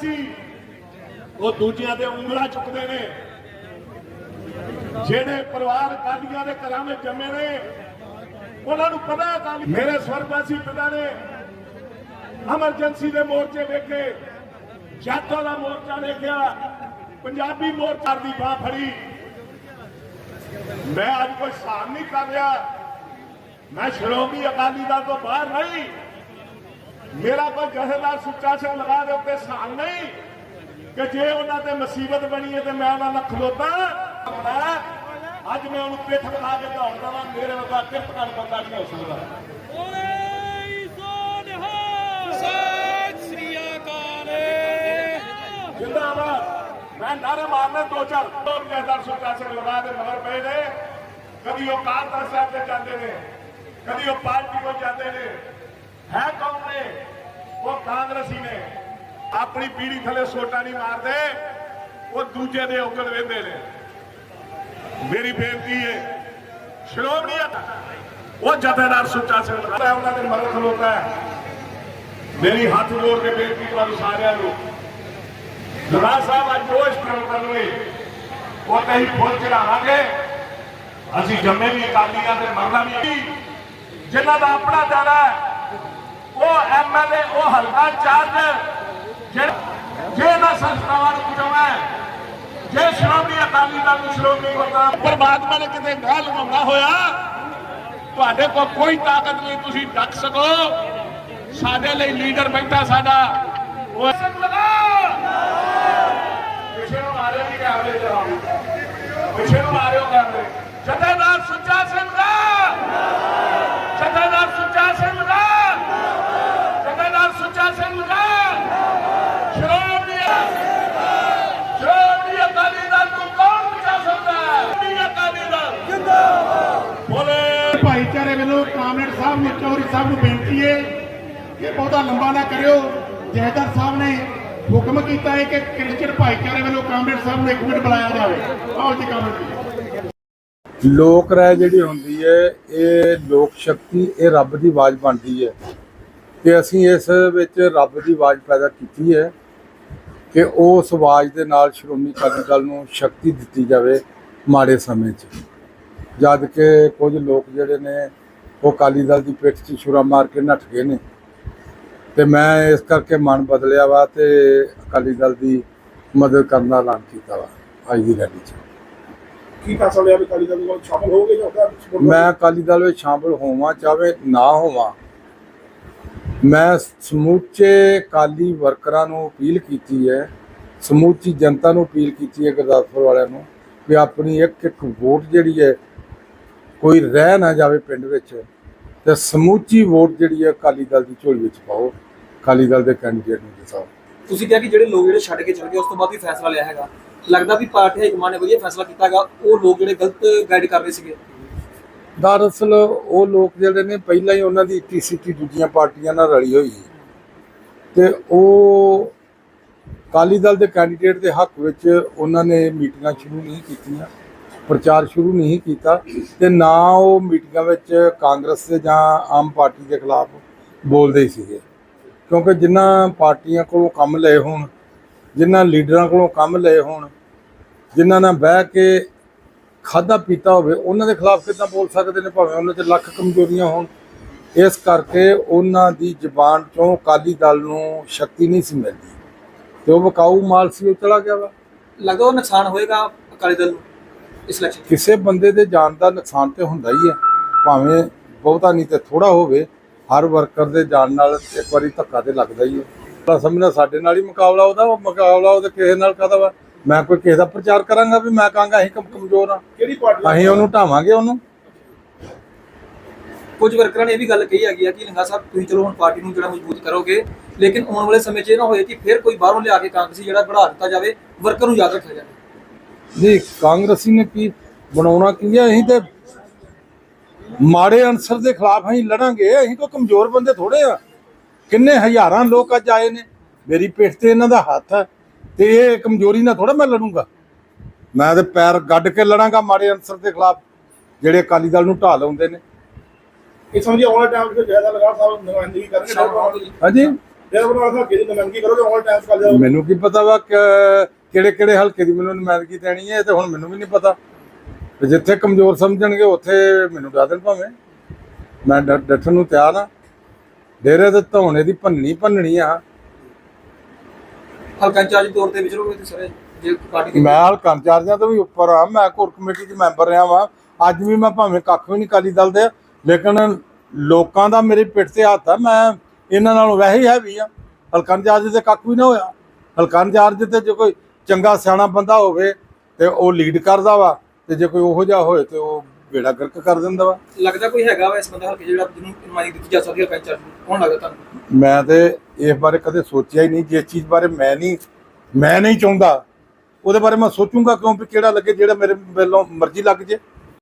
ਸੀ। ਉਹ ਦੂਜਿਆਂ ਦੇ ਉਂਗਲਾਂ ਚੁੱਕਦੇ ਨੇ। ਜਿਹੜੇ ਪਰਿਵਾਰ ਕਾਦੀਆਂ ਦੇ ਘਰਾਂ ਵਿੱਚ ਜੰਮੇ ਨੇ, ਉਹਨਾਂ ਨੂੰ ਪਤਾ ਹੈ ਕਾਲੀ ਮੇਰੇ ਸਵਰਗਵਾਸੀ ਪਿਤਾ ਨੇ ਐਮਰਜੈਂਸੀ ਦੇ ਮੋਰਚੇ ਵੇਖੇ ਜਾਤਾਂ ਦਾ ਮੋਰਚਾ ਵੇਖਿਆ, ਪੰਜਾਬੀ ਮੋਰਚਾ ਦੀ ਬਾਹ ਫੜੀ। ਮੈਂ ਅੱਜ ਕੋਈ ਸਾਹਮਣੇ ਕਰ ਰਿਹਾ। ਮੈਂ ਸ਼੍ਰੋਮਣੀ ਅਕਾਲੀ ਦਲ ਤੋਂ ਬਾਹਰ ਨਹੀਂ। ਮੇਰਾ ਕੋਈ ਜਥੇਦਾਰ ਸੁੱਚਾ ਸਿੰਘ ਲਗਾ ਦੇ ਉੱਤੇ ਸਾਨ ਨਹੀਂ ਕਿ ਜੇ ਉਹਨਾਂ ਤੇ ਮੁਸੀਬਤ ਬਣੀ ਹੈ ਤੇ ਮੈਂ ਉਹਨਾਂ ਨਾਲ ਖਲੋਤਾ। ਅੱਜ ਮੈਂ ਉਹਨੂੰ ਪਿੱਠ ਬਣਾ ਕੇ ਦੌੜਦਾ ਵਾਂ ਮੇਰੇ ਵਰਗਾ ਕਿਰਤ ਕਰ ਬੰਦਾ ਨਹੀਂ ਹੋ ਸਕਦਾ। ਜਿੰਦਾਬਾਦ। ਮੈਂ ਨਾਰੇ ਮਾਰਨੇ ਦੋ ਚਾਰ ਲੋਕ ਜਥੇਦਾਰ ਸੁੱਚਾ ਸਿੰਘ ਲਗਾ ਦੇ ਮਗਰ ਪਏ ਨੇ। ਕਦੀ ਉਹ ਕਾਲਤਾ ਸਾਹਿਬ ਤੇ ਜਾਂਦੇ ਨੇ ਕਦੀ ਉਹ ਪਾਰਟੀ ਕੋ ਜਾਂਦੇ ਨੇ। ਹੈ ਕੌਣ ਨੇ? ਉਹ ਕਾਂਗਰਸੀ ਨੇ। ਆਪਣੀ ਪੀੜੀ ਥਲੇ ਸੋਟਾ ਨਹੀਂ ਮਾਰਦੇ। ਉਹ ਦੂਜੇ ਦੇ ਉਗਲ ਵੇਂਦੇ ਨੇ। ਮੇਰੀ ਬੇਨਤੀ ਹੈ ਸ਼੍ਰੋਮਣੀ ਉਹ ਜਥੇਦਾਰ ਸੁੱਚਾ ਸਿੰਘ ਹੈ, ਉਹਨਾਂ ਦੇ ਮਗਰ ਖਲੋਤਾ ਹੈ। ਮੇਰੀ ਹੱਥ ਜੋੜ ਕੇ ਬੇਨਤੀ ਤੁਹਾਨੂੰ ਸਾਰਿਆਂ ਨੂੰ। ਜੁਗਾ ਸਾਹਿਬ ਅੱਜ ਜੋ ਇਸ ਤਰ੍ਹਾਂ ਕਰਨਗੇ ਉਹ ਤੇ ਹੀ ਫੁੱਲ ਚੜਾਵਾਂਗੇ ਅਸੀਂ ਜੰਮੇ ਵੀ ਅਕਾਲੀਆਂ ਦੇ ਮਰਨਾ ਵੀ ਅਸੀਂ। ਜਿਨ੍ਹਾਂ ਦਾ ਆਪਣਾ ਦਾਣਾ ਹੈ ਉਹ ਐਮਐਲਏ ਉਹ ਹਲਕਾ ਚਾਰਜ ਜੇ ਨਾ ਸੰਸਥਾਵਾਂ ਨੂੰ ਬਚਾਉਣਾ ਜੇ ਸ਼੍ਰੋਮਣੀ ਅਕਾਲੀ ਦਲ ਨੂੰ ਸ਼੍ਰੋਮਣੀ ਗੁਰਦਾਸ ਪਰਮਾਤਮਾ ਨੇ ਕਿਤੇ ਗਾਹ ਲਗਾਉਣਾ ਹੋਇਆ, ਤੁਹਾਡੇ ਕੋਲ ਕੋਈ ਤਾਕਤ ਨਹੀਂ, ਤੁਸੀਂ ਡੱਕ ਸਕੋ। ਸਾਡੇ ਲਈ ਲੀਡਰ ਬੈਠਾ ਸਾਡਾ। ਉਹ ਸਿੰਘ ਲਗਾ ਨੂੰ ਮਾਰਿਓ ਜੀ ਕੈਮਰੇ ਤੇ ਆਓ ਨੂੰ। ਮਾਰਿਓ ਕੈਮਰੇ ਜਥੇਦਾਰ ਸੁੱਚਾ ਸਿੰਘ ਦਾ ਜਥੇਦਾਰ ਸੁੱਚਾ ਸਿੰਘ ਦਾ ਜਥੇਦਾਰ ਸੁੱਚਾ ਸਿੰਘ ਦਾ ਸ਼੍ਰੋਮਣੀ ਸ਼੍ਰੋਮਣੀ ਅਕਾਲੀ ਦਲ ਨੂੰ ਕੌਣ ਬਚਾ ਸਕਦਾ ਹੈ ਸ਼੍ਰੋਮਣੀ ਅਕਾਲੀ ਦਲ ਜਿੰਦਾਬਾਦ ਬੋਲੇ ਭਾਈਚਾਰੇ ਵੱਲੋਂ ਕਾਮਰੇਡ ਸਾਹਿਬ ਨੇ ਚੌਧਰੀ ਸਾਹਿਬ ਨੂੰ ਬੇਨਤੀ ਹੈ ਕਿ ਬਹੁਤਾ ਲੰਬਾ ਨਾ ਕਰਿਓ। ਜਹੇਦਾਰ ਸਾਹਿਬ ਨੇ ਹੁਕਮ ਕੀਤਾ ਹੈ ਕਿ ਕ੍ਰਿਸਚਨ ਭਾਈਚਾਰੇ ਵੱਲੋਂ ਕਾਮਰੇਡ ਸਾਹਿਬ ਨੂੰ ਇੱਕ ਮਿੰਟ ਬੁਲਾਇਆ ਜਾਵੇ। ਆਓ ਜੀ ਕਾਮਰੇਡ ਲੋਕ ਰਾਏ ਜਿਹੜੀ ਹੁੰਦੀ ਹੈ, ਇਹ ਲੋਕ ਸ਼ਕਤੀ, ਇਹ ਰੱਬ ਦੀ ਆਵਾਜ਼ ਬਣਦੀ ਹੈ ਤੇ ਅਸੀਂ ਇਸ ਵਿੱਚ ਰੱਬ ਦੀ ਆਵਾਜ਼ ਪੈਦਾ ਕੀਤੀ ਹੈ ਕਿ ਉਸ ਆਵਾਜ਼ ਦੇ ਨਾਲ ਸ਼੍ਰੋਮਣੀ ਅਕਾਲੀ ਦਲ ਨੂੰ ਸ਼ਕਤੀ ਦਿੱਤੀ ਜਾਵੇ ਮਾੜੇ ਸਮੇਂ 'ਚ। ਜਦ ਕਿ ਕੁਝ ਲੋਕ ਜਿਹੜੇ ਨੇ, ਉਹ ਅਕਾਲੀ ਦਲ ਦੀ ਪਿੱਠ 'ਚ ਛੁਰਾ ਮਾਰ ਕੇ ਨੱਠ ਗਏ ਨੇ। ਤੇ ਮੈਂ ਇਸ ਕਰਕੇ ਮਨ ਬਦਲਿਆ ਵਾ ਤੇ ਅਕਾਲੀ ਦਲ ਦੀ ਮਦਦ ਕਰਨ ਦਾ ਐਲਾਨ ਕੀਤਾ ਵਾ ਅੱਜ ਦੀ ਰੈਲੀ 'ਚ। ਕੀ ਫੈਸਲਾ ਲਿਆ ਵੀ ਕਾਲੀ ਦਲ ਨੂੰ ਸ਼ਾਮਲ ਹੋਗੇ ਜਾਂ ਉਹਦਾ ਮੈਂ ਅਕਾਲੀ ਦਲ ਵਿੱਚ ਸ਼ਾਮਲ ਹੋਵਾਂ ਚਾਹੇ ਨਾ ਹੋਵਾਂ। ਮੈਂ ਸਮੂਚੇ ਅਕਾਲੀ ਵਰਕਰਾਂ ਨੂੰ ਅਪੀਲ ਕੀਤੀ ਹੈ ਸਮੂਚੀ ਜਨਤਾ ਨੂੰ ਅਪੀਲ ਕੀਤੀ ਹੈ ਗੁਰਦਾਸਪੁਰ ਵਾਲਿਆਂ ਨੂੰ ਕਿ ਆਪਣੀ ਇੱਕ ਇੱਕ ਵੋਟ ਜਿਹੜੀ ਹੈ ਕੋਈ ਰਹਿ ਨਾ ਜਾਵੇ ਪਿੰਡ ਵਿੱਚ। ਤੇ ਸਮੂਚੀ ਵੋਟ ਜਿਹੜੀ ਹੈ ਅਕਾਲੀ ਦਲ ਦੀ ਝੋਲੀ ਵਿੱਚ ਪਾਓ ਅਕਾਲੀ ਦਲ ਦੇ ਕੈਂਡੀਡੇਟ ਨੂੰ ਜਿਤਾਓ। ਤੁਸੀਂ ਕਿਹਾ ਕਿ ਜਿਹੜੇ ਲੋਕ ਜਿਹੜੇ ਛੱਡ ਕੇ ਚਲੇ ਗਏ ਉਸ ਤੋਂ ਬਾਅਦ ਵੀ ਫੈਸਲਾ ਲਿਆ ਹੈਗਾ। ਲੱਗਦਾ ਵੀ ਪਾਰਟੀ ਹਾਈਕਮਾਂਡ ਨੇ ਵਧੀਆ ਫੈਸਲਾ ਕੀਤਾ ਹੈਗਾ ਉਹ ਲੋਕ ਜਿਹੜੇ ਗਲਤ ਗਾਈਡ ਕਰ ਰਹੇ ਸੀਗੇ। ਦਰਅਸਲ ਉਹ ਲੋਕ ਜਿਹੜੇ ਨੇ ਪਹਿਲਾਂ ਹੀ ਉਹਨਾਂ ਦੀ ਟੀਸੀਟੀ ਦੂਜੀਆਂ ਪਾਰਟੀਆਂ ਨਾਲ ਰਲੀ ਹੋਈ ਹੈ ਤੇ ਉਹ ਅਕਾਲੀ ਦਲ ਦੇ ਕੈਂਡੀਡੇਟ ਦੇ ਹੱਕ ਵਿੱਚ ਉਹਨਾਂ ਨੇ ਮੀਟਿੰਗਾਂ ਸ਼ੁਰੂ ਨਹੀਂ ਕੀਤੀਆਂ। ਪ੍ਰਚਾਰ ਸ਼ੁਰੂ ਨਹੀਂ ਕੀਤਾ ਤੇ ਨਾ ਉਹ ਮੀਟਿੰਗਾਂ ਵਿੱਚ ਕਾਂਗਰਸ ਦੇ ਜਾਂ ਆਮ ਪਾਰਟੀ ਦੇ ਖਿਲਾਫ ਬੋਲਦੇ ਹੀ ਸੀਗੇ। ਕਿਉਂਕਿ ਜਿਨ੍ਹਾਂ ਪਾਰਟੀਆਂ ਕੋਲੋਂ ਕੰਮ ਲਏ ਹੋਣ, ਜਿਨ੍ਹਾਂ ਲੀਡਰਾਂ ਕੋਲੋਂ ਕੰਮ ਲਏ ਹੋਣ, ਜਿਨ੍ਹਾਂ ਨਾਲ ਬਹਿ ਕੇ ਖਾਦਾ ਪੀਤਾ ਹੋਵੇ, ਉਹਨਾਂ ਦੇ ਖਿਲਾਫ ਕਿੱਦਾਂ ਬੋਲ ਸਕਦੇ ਨੇ ਭਾਵੇਂ ਉਹਨਾਂ 'ਚ ਲੱਖ ਕਮਜ਼ੋਰੀਆਂ ਹੋਣ? ਇਸ ਕਰਕੇ ਉਹਨਾਂ ਦੀ ਜ਼ੁਬਾਨ ਚੋਂ ਅਕਾਲੀ ਦਲ ਨੂੰ ਸ਼ਕਤੀ ਨਹੀਂ ਸੀ ਮਿਲਦੀ। ਤੇ ਉਹ ਵਿਕਾਊ ਮਾਲ ਸੀ, ਉਹ ਚਲਾ ਗਿਆ ਵਾ। ਲੱਗਦਾ ਉਹ ਨੁਕਸਾਨ ਹੋਏਗਾ ਅਕਾਲੀ ਦਲ ਨੂੰ? ਇਸ ਇਲੈਕਸ਼ਨ ਕਿਸੇ ਬੰਦੇ ਦੇ ਜਾਨ ਦਾ ਨੁਕਸਾਨ ਤੇ ਹੁੰਦਾ ਹੀ ਹੈ। ਭਾਵੇਂ ਬਹੁਤਾ ਨਹੀਂ ਤੇ ਥੋੜਾ ਹੋਵੇ ਹਰ ਵਰਕਰ ਦੇ ਜਾਨ ਨਾਲ ਇੱਕ ਵਾਰੀ ਧੱਕਾ ਤੇ ਲੱਗਦਾ ਹੀ ਹੈ। ਤਾਂ ਸਮਝਣਾ ਸਾਡੇ ਨਾਲ ਹੀ ਮੁਕਾਬਲਾ ਉਹਦਾ ਉਹ ਮੁਕਾਬਲਾ ਉਹਦੇ ਕਿਸੇ ਨਾਲ ਕਾਹਦਾ ਵਾ? ਮੈਂ ਕੋਈ ਕਿਸੇ ਦਾ ਪ੍ਰਚਾਰ ਕਰਾਂਗਾ ਵੀ ਮੈਂ ਕਹਾਂਗਾ ਅਸੀਂ ਕਮ ਕਮਜ਼ੋਰ ਆ। ਕਿਹੜੀ ਪਾਰਟੀ ਅਸੀਂ ਉਹਨੂੰ ਢਾਵਾਂਗੇ ਉਹਨੂੰ। ਕੁਝ ਵਰਕਰਾਂ ਨੇ ਇਹ ਵੀ ਗੱਲ ਕਹੀ ਹੈਗੀ ਆ ਕਿ ਲੰਗਾ ਸਾਹਿਬ ਤੁਸੀਂ ਚਲੋ ਹੁਣ ਪਾਰਟੀ ਨੂੰ ਜਿਹੜਾ ਮਜ਼ਬੂਤ ਕਰੋਗੇ ਲੇਕਿਨ ਆਉਣ ਵਾਲੇ ਸਮੇਂ 'ਚ ਇਹ ਨਾ ਹੋਏ ਕਿ ਫਿਰ ਕੋਈ ਬਾਹਰੋਂ ਲਿਆ ਕੇ ਕਾਂਗਰਸੀ ਜਿਹੜਾ ਬਣਾ ਦਿੱਤਾ ਜਾਵੇ ਵਰਕਰ ਨੂੰ ਯਾਦ ਰੱਖਿਆ ਜਾਵੇ। ਨਹੀਂ ਕਾਂਗਰਸੀ ਨੇ ਕੀ ਬਣਾਉਣਾ ਕੀ ਹੈ ਅਸੀਂ ਤੇ ਮਾੜੇ ਅਨਸਰ ਦੇ ਖਿਲਾਫ ਅਸੀਂ ਲੜਾਂਗੇ। ਅਸੀਂ ਕੋਈ ਕਮਜ਼ੋਰ ਬੰਦੇ ਥੋੜੇ ਆ। ਕਿੰਨੇ ਹਜ਼ਾਰਾਂ ਲੋਕ ਅੱਜ ਆਏ ਨੇ। ਮੇਰੀ ਪਿੱਠ ਤੇ ਇਹਨਾਂ ਦਾ ਹੱਥ ਹੈ ਤੇ ਇਹ ਕਮਜ਼ੋਰੀ ਨਾਲ ਥੋੜਾ ਮੈਂ ਲੜੂੰਗਾ। ਮੈਂ ਤੇ ਪੈਰ ਗੱਡ ਕੇ ਲੜਾਂਗਾ ਮਾੜੇ ਅਨਸਰ ਦੇ ਖਿਲਾਫ ਜਿਹੜੇ ਅਕਾਲੀ ਦਲ ਨੂੰ ਢਾਹ ਲਾਉਂਦੇ ਨੇ। ਇਹ ਸਮਝੀ ਵਾਲੇ ਟਾਈਮ 'ਚ ਜ਼ਿਆਦਾ ਲਗਾ ਸਾਹਿਬ ਨੁਮਾਇੰਦਗੀ ਕਰਨਗੇ। ਹਾਂਜੀ। ਫਿਰ ਉਹਨਾਂ ਹਲਕੇ ਦੀ ਨੁਮਾਇੰਦਗੀ ਕਰੋਗੇ? ਆਲ ਟਾਈਮ ਕਰ ਜਾਓ ਮੈਨੂੰ ਕੀ ਪਤਾ ਵਾ ਕਿਹੜੇ ਕਿਹੜੇ ਹਲਕੇ ਦੀ ਮੈਨੂੰ ਨੁਮਾਇੰਦਗੀ ਦੇਣੀ ਹੈ ਤੇ ਹੁਣ ਮੈਨੂੰ ਵੀ ਨਹੀਂ ਪਤਾ। ਜਿੱਥੇ ਕਮਜ਼ੋਰ ਸਮਝਣਗੇ ਉੱਥੇ ਮੈਨੂੰ ਡਾ ਦੇਣ ਭਾਵੇਂ। ਮੈਂ ਡੱਠਣ ਨੂੰ ਤਿਆਰ ਆ ਡੇਰੇ ਤੇ ਧੌਣੇ ਦੀ ਭੰਨਣੀ ਭੰਨਣੀ ਆ। ਹਲਕਾ ਇੰਚਾਰਜ ਤੌਰ ਤੇ ਵਿਚਰੋਗੇ ਤੇ ਸਾਰੇ ਜੇ ਪਾਰਟੀ ਦੇ ਮੈਂ ਹਲਕਾ ਇੰਚਾਰਜਾਂ ਤੋਂ ਵੀ ਉੱਪਰ ਆ ਮੈਂ ਕੋਰ ਕਮੇਟੀ ਦੇ ਮੈਂਬਰ ਰਿਹਾ ਵਾਂ। ਅੱਜ ਵੀ ਮੈਂ ਭਾਵੇਂ ਕੱਖ ਵੀ ਨਹੀਂ ਕਾਲੀ ਦਲ ਦੇ ਲੇਕਿਨ ਲੋਕਾਂ ਦਾ ਮੇਰੇ ਪਿੱਠ ਤੇ ਹੱਥ ਆ। ਮੈਂ ਇਹਨਾਂ ਨਾਲੋਂ ਵੈਸੇ ਹੀ ਹੈਵੀ ਆ। ਹਲਕਾ ਇੰਚਾਰਜ ਤੇ ਕੱਖ ਵੀ ਨਾ ਹੋਇਆ। ਹਲਕਾ ਇੰਚਾਰਜ ਤੇ ਜੇ ਕੋਈ ਚੰਗਾ ਸਿਆਣਾ ਬੰਦਾ ਹੋਵੇ ਤੇ ਉਹ ਲੀਡ ਕਰਦਾ ਵਾ ਤੇ ਜੇ ਕੋਈ ਉਹੋ ਜਿਹਾ ਹੋਏ ਤੇ ਉਹ ਬੇੜਾ ਗਰਕ ਕਰ ਦਿੰਦਾ ਵਾ। ਲੱਗਦਾ ਕੋਈ ਹੈਗਾ ਵਾ ਇਸ ਬੰਦਾ ਹਲਕੇ ਜਿਹੜਾ ਜਿਹਨੂੰ ਨੁਮਾਇੰਦਗੀ ਦਿੱਤੀ ਜਾ ਸਕਦੀ ਹੈ ਨੂੰ? ਕੌਣ ਲੱਗਦਾ ਤੁਹਾਨੂੰ? ਮੈਂ ਤੇ ਇਸ ਬਾਰੇ ਕਦੇ ਸੋਚਿਆ ਹੀ ਨਹੀਂ ਜਿਸ ਚੀਜ਼ ਬਾਰੇ ਮੈਂ ਨਹੀਂ ਮੈਂ ਨਹੀਂ ਚਾਹੁੰਦਾ। ਉਹਦੇ ਬਾਰੇ ਮੈਂ ਸੋਚੂੰਗਾ ਕਿਉਂ ਵੀ ਕਿਹੜਾ ਲੱਗੇ ਜਿਹੜਾ ਮੇਰੇ ਵੱਲੋਂ ਮਰਜ਼ੀ ਲੱਗ ਜੇ।